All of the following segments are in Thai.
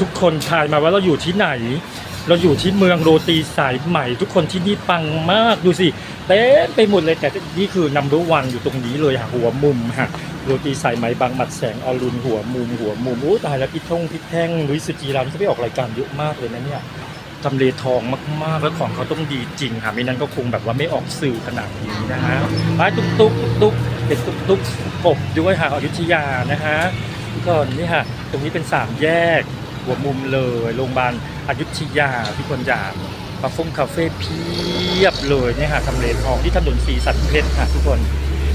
ทุกคนทายมาว่าเราอยู่ที่ไหน เราอยู่ที่เมืองโรตีสายใหม่ ทุกคนที่นี่ปังมากดูสิเต็มไปหมดเลยแต่นี่คือนัมเบอร์วันอยู่ตรงนี้เลยค่ะหัวมุมค่ะโรตีสายไหมบางหมัดแสงอรุณหัวมุมหัวมุมโอ้ตายแล้วพี่ท่งพี่แท่งลุยสุจีรันเขาไปออกรายการเยอะมากเลยนะเนี่ยทำเลทองมากๆแล้วของเขาต้องดีจริงค่ะไม่นั้นก็คงแบบว่าไม่ออกสื่อขนาดนี้นะฮะไปตุ๊กตุ๊กตุ๊กเป็นตุ๊กตุ๊กกบด้วยค่ะอยุธยานะฮะ ทุกคนนี่ค่ะตรงนี้เป็นสามแยก หัวมุมเลยโรงพยาบาลอยุธยาพี่คนอยากคาเฟ่คาเฟ่เพียบเลยเนี่ยค่ะทำเลทองที่ถนนสีสันเพชรค่ะทุกคน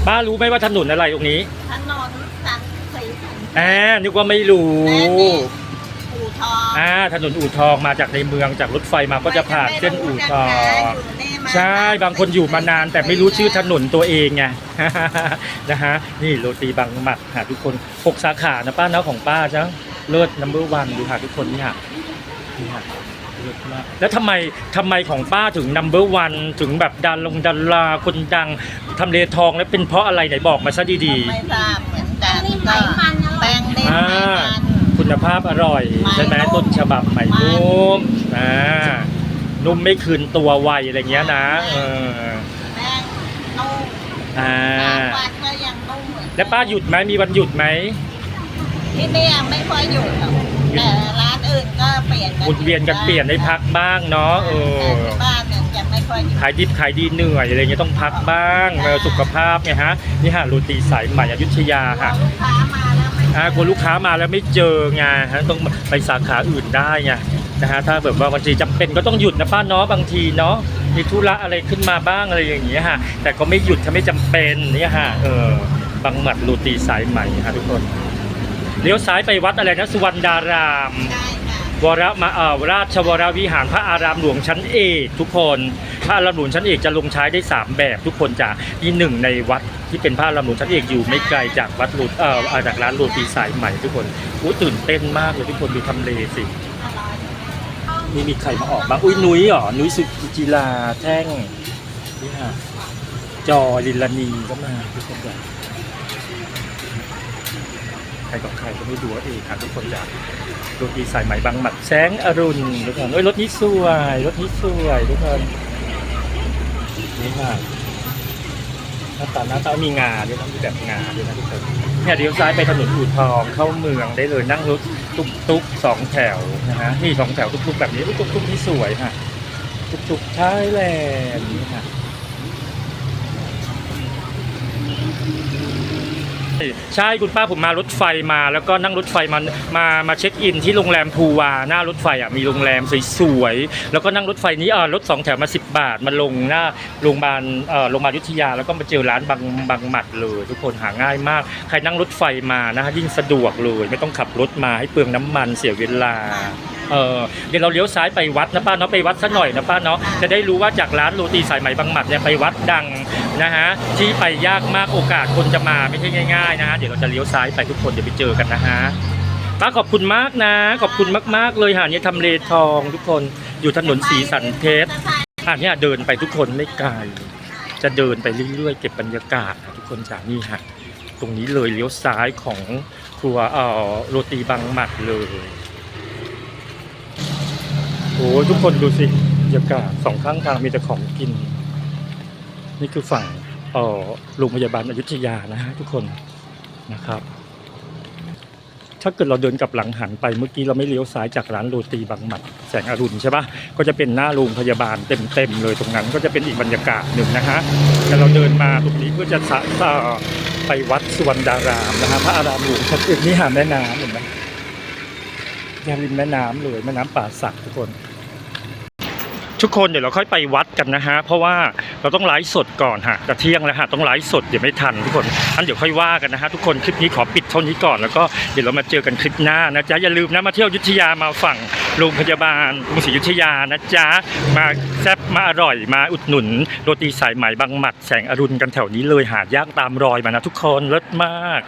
ป้ารู้ไหมว่าถนนอะไรตรงนี้ถนนสันสีสันอ่านึกว่าไม่รู้และนี่อู่ทองอ่าถนนอู่ทองมาจากในเมืองจากรถไฟมาก็จะผ่านเส้นอู่ทอง ใช่บางคนอยู่มานานแต่ไม่รู้ชื่อถนนตัวเองไง นะฮะนี่โรตีบางหมัดหาทุกคนหกสาขานะป้าเนาะของป้าจ้ะเลิศนัมเบอร์วันดูหาทุกคนนี่ค่ะนี่ค่ะเลิศมากแล้วทำไมทำไมของป้าถึงนัมเบอร์วันถึงแบบดาลงดาราคนดังทำเลทองแล้วเป็นเพราะอะไรไหนบอกมาซะดีไม่ทราบเหมือนกันก็แป้งนิ่มอ่าไม่มันๆคุณภาพอร่อย ใช่ไหมไหมนุ่มต้นฉบับใหม่นุ่มอ่า นุ่มไม่คืนตัวไวอะไรเงี้ยนะเออแป้งนุ่มอ่าสามวันก็ยังนุ่มเหมือนแล้วป้าหยุดไหมมีวันหยุดไหมที่เนี่ยไม่ค่อยหยุดหรอกแต่ร้านอื่นก็เปลี่ยนหมุนเวียนกันเปลี่ยนให้พักบ้างเนาะเออแต่ที่บ้านเนี่ยจะไม่ค่อยหยุดขายดิบขายดีเหนื่อยอะไรเงี้ยต้องพักบ้างเออสุขภาพไงฮะนี่ฮะโรตีสายใหม่อยุธยาค่ะลูกค้ามาแล้วไม่อ่ากลัวลูกค้ามาแล้วไม่เจอไงฮะต้องไปสาขาอื่นได้ไง นะฮะถ้าแบบว่าบางทีจำเป็นก็ต้องหยุดนะป้าเนาะบางทีเนาะมีธุระอะไรขึ้นมาบ้างอะไรอย่างเงี้ยฮะแต่ก็ไม่หยุดถ้าไม่จำเป็นเนี่ยฮะเออบางหมัดโรตีสายใหม่ฮะทุกคนเลี้ยวซ้ายไปวัดอะไรนะสุวรรณดารามวรมาเอ่อราชวรวิหารพระอารามหลวงชั้นเอกทุกคนพระอารามหลวงชั้นเอกจะลงใช้ได้สามแบบทุกคนจะที่หนึ่งในวัดที่เป็นพระอารามหลวงชั้นเอกอยู่ไม่ไกลจากวัดรูเอ่อเอ่อจากร้านโรตีสายใหม่ทุกคนอู้ตื่นเต้นมากเลยทุกคนดูทำเลสิ นี่มีใครมาออกบ้างอุ้ยนุ้ยเหรอนุ้ยสุจิลาแท่งนี่ฮะจอลินลานีก็มาทุกคนอยากใครกับใครก็ไม่รู้เองครับทุกคนจ้าโรตีสายไหมบางหมัดแสงอรุณทุกคนเอ้ยรถนี้สวยรถนี้สวยทุกคนนี่ค่ะ ถ้าตาหน้าตามีงาด้วยนะมีแบบงาด้วยนะทุกคนเนี่ยเดี๋ยวซ้ายไปถนนอู่ทองเข้าเมืองได้เลยนั่งรถตุ๊กตุ๊กสองแถวนะฮะนี่สองแถวตุ๊กตุ๊กแบบนี้ตุ๊กตุ๊กที่สวยค่ะตุ๊กตุ๊กไทยแลนด์นี่ค่ะ ใช่คุณป้าผมมารถไฟมาแล้วก็นั่งรถไฟมามามาเช็คอินที่โรงแรมภูวาหน้ารถไฟอะมีโรงแรมสวยๆแล้วก็นั่งรถไฟนี้เออรถสองแถวมา 10 บาทมาลงหน้าโรงพยาบาลเออโรงพยาบาลยุทธยาแล้วก็มาเจอร้านบางบางหมัดเลย ทุกคนหาง่ายมาก ใครนั่งรถไฟมานะฮะยิ่งสะดวกเลย ไม่ต้องขับรถมาให้เปลืองน้ำมันเสียเวลา เออเดี๋ยวเราเลี้ยวซ้ายไปวัดนะป้าเนาะไปวัดซะหน่อยนะป้าเนาะจะได้รู้ว่าจากร้านโรตีสายไหมบางหมัดเนี่ยไปวัดดังนะฮะที่ไปยากมากโอกาสคนจะมาไม่ใช่ง่ายๆนะฮะเดี๋ยวเราจะเลี้ยวซ้ายไปทุกคนเดี๋ยวไปเจอกันนะฮะป้าขอบคุณมากนะ ขอบคุณมากๆเลยหาเนี่ยทำเลทองทุกคนอยู่ถนนสีสันเพชรอะเนี่ยเดินไปทุกคนไม่ไกลจะเดินไปเรื่อยๆ เก็บบรรยากาศนะทุกคนจากนี่ฮะตรงนี้เลยเลี้ยวซ้ายของครัวเอ่อโรตีบางหมัดเลย โอ้ทุกคนดูสิบรรยากาศสองข้างทางมีแต่ของกิน นี่คือฝั่งเออโรงพยาบาลอยุธยานะฮะทุกคนนะครับ ถ้าเกิดเราเดินกลับหลังหันไปเมื่อกี้เราไม่เลี้ยวซ้ายจากร้านโรตีบางหมัด แสงอรุณใช่ปะก็จะเป็นหน้าโรงพยาบาลเต็มๆเลยตรงนั้นก็จะเป็นอีกบรรยากาศหนึ่งนะฮะแต่เราเดินมาตรงนี้เพื่อจะสะไปวัดสุวรรณดารามนะฮะพระอารามหลวงชัดเจนนี่หาแม่น้ำเห็นไหม ยาริมแม่น้ำเลยแม่น้ำป่าสักทุกคน ทุกคนเดี๋ยวเราค่อยไปวัดกันนะฮะ เพราะว่าเราต้องไลฟ์สดก่อนฮะจะเที่ยงแล้วฮะต้องไลฟ์สดเดี๋ยวไม่ทันทุกคนอันเดี๋ยวค่อยว่ากันนะฮะทุกคนคลิปนี้ขอปิดเท่านี้ก่อนแล้วก็เดี๋ยวเรามาเจอกันคลิปหน้านะจ๊ะอย่าลืมนะมาเที่ยวยุทธยามาฝั่งโรงพยาบาลกรุงศรีอยุธยานะจ๊ะมาแซ่บมาอร่อยมาอุดหนุนโรตีสายไหมบางหมัดแสงอรุณกันแถวนี้เลยหาดยางตามรอยมานะทุกคนเลิศมาก